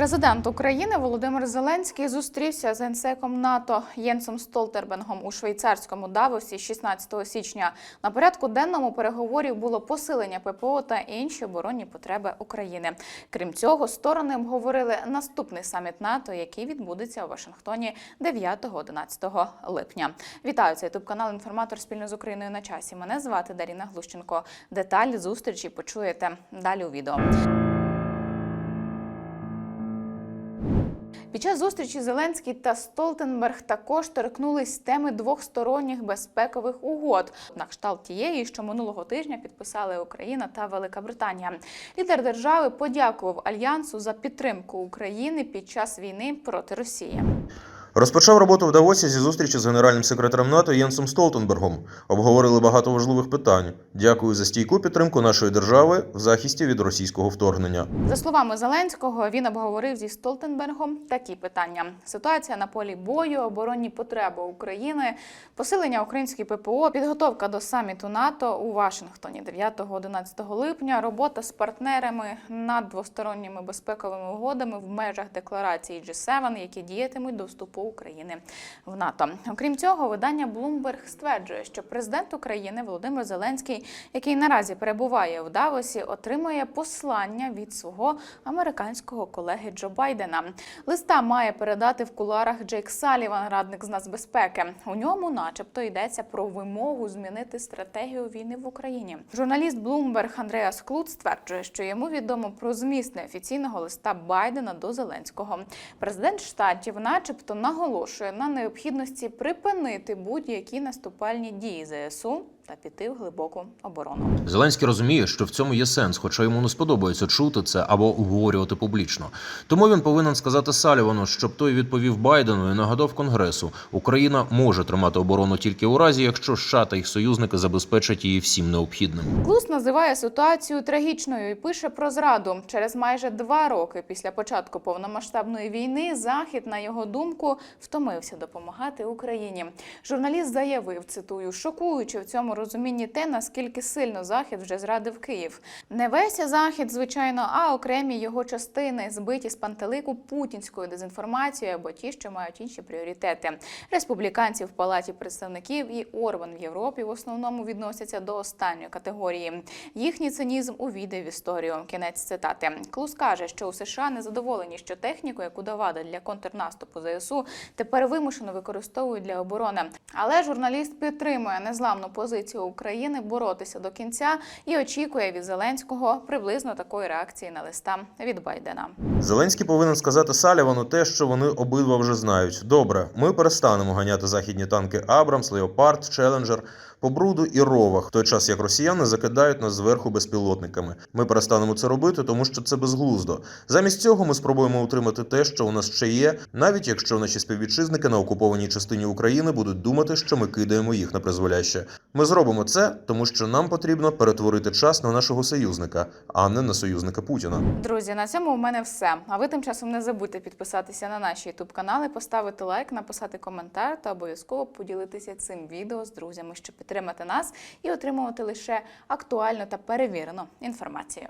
Президент України Володимир Зеленський зустрівся з генсеком НАТО Єнсом Столтербенгом у швейцарському Давосі 16 січня. На порядку денному переговорів було посилення ППО та інші оборонні потреби України. Крім цього, сторони обговорили наступний саміт НАТО, який відбудеться у Вашингтоні 9-11 липня. Вітаю це ютуб канал Інформатор спільно з Україною на часі. Мене звати Даріна Глущенко. Деталі зустрічі почуєте далі у відео. Під час зустрічі Зеленський та Столтенберг також торкнулись теми двохсторонніх безпекових угод, на кшталт тієї, що минулого тижня підписали Україна та Велика Британія. Лідер держави подякував альянсу за підтримку України під час війни проти Росії. Розпочав роботу в Давосі зі зустрічі з генеральним секретарем НАТО Єнсом Столтенбергом. Обговорили багато важливих питань. Дякую за стійку підтримку нашої держави в захисті від російського вторгнення. За словами Зеленського, він обговорив зі Столтенбергом такі питання: ситуація на полі бою, оборонні потреби України, посилення української ППО, підготовка до саміту НАТО у Вашингтоні 9-11 липня, робота з партнерами над двосторонніми безпековими угодами в межах декларації G7, які діятимуть до вступу України в НАТО. Окрім цього, видання Bloomberg стверджує, що президент України Володимир Зеленський, який наразі перебуває в Давосі, отримує послання від свого американського колеги Джо Байдена. Листа має передати в кулуарах Джейк Саліван, радник з нацбезпеки. У ньому, начебто, йдеться про вимогу змінити стратегію війни в Україні. Журналіст Bloomberg Андреас Клут стверджує, що йому відомо про зміст неофіційного листа Байдена до Зеленського. Президент штатів, начебто, наголошує на необхідності припинити будь-які наступальні дії ЗСУ та піти в глибоку оборону. Зеленський розуміє, що в цьому є сенс, хоча йому не сподобається чути це або обговорювати публічно. Тому він повинен сказати Салівану, щоб той відповів Байдену і нагадав Конгресу: Україна може тримати оборону тільки у разі, якщо США та їх союзники забезпечать її всім необхідним. Клус називає ситуацію трагічною і пише про зраду. Через майже два роки після початку повномасштабної війни Захід, на його думку, втомився допомагати Україні. Журналіст заявив, цитую, шокуючи в цьому розумінні те, наскільки сильно Захід вже зрадив Київ. Не весь Захід, звичайно, а окремі його частини збиті з пантелику путінською дезінформацією або ті, що мають інші пріоритети. Республіканці в палаті представників і Орбан в Європі в основному відносяться до останньої категорії. Їхній цинізм увійде в історію. Кінець цитати. Клус каже, що у США не задоволені, що техніку, яку давали для контрнаступу ЗСУ, тепер вимушено використовують для оборони. Але журналіст підтримує незламну позицію України боротися до кінця і очікує від Зеленського приблизно такої реакції на листа від Байдена. Зеленський повинен сказати Салівану те, що вони обидва вже знають. Добре, ми перестанемо ганяти західні танки Абрамс, Леопард, Челенджер по бруду і ровах, в той час як росіяни закидають нас зверху безпілотниками. Ми перестанемо це робити, тому що це безглуздо. Замість цього ми спробуємо утримати те, що у нас ще є, навіть якщо наші співвітчизники на окупованій частині України будуть думати, що ми кидаємо їх на призволяще. Ми зробимо це, тому що нам потрібно перетворити час на нашого союзника, а не на союзника Путіна. Друзі, на цьому у мене все. А ви тим часом не забудьте підписатися на наші ютуб канали, поставити лайк, написати коментар та обов'язково поділитися цим відео з друзями, щоб підтримати нас і отримувати лише актуальну та перевірену інформацію.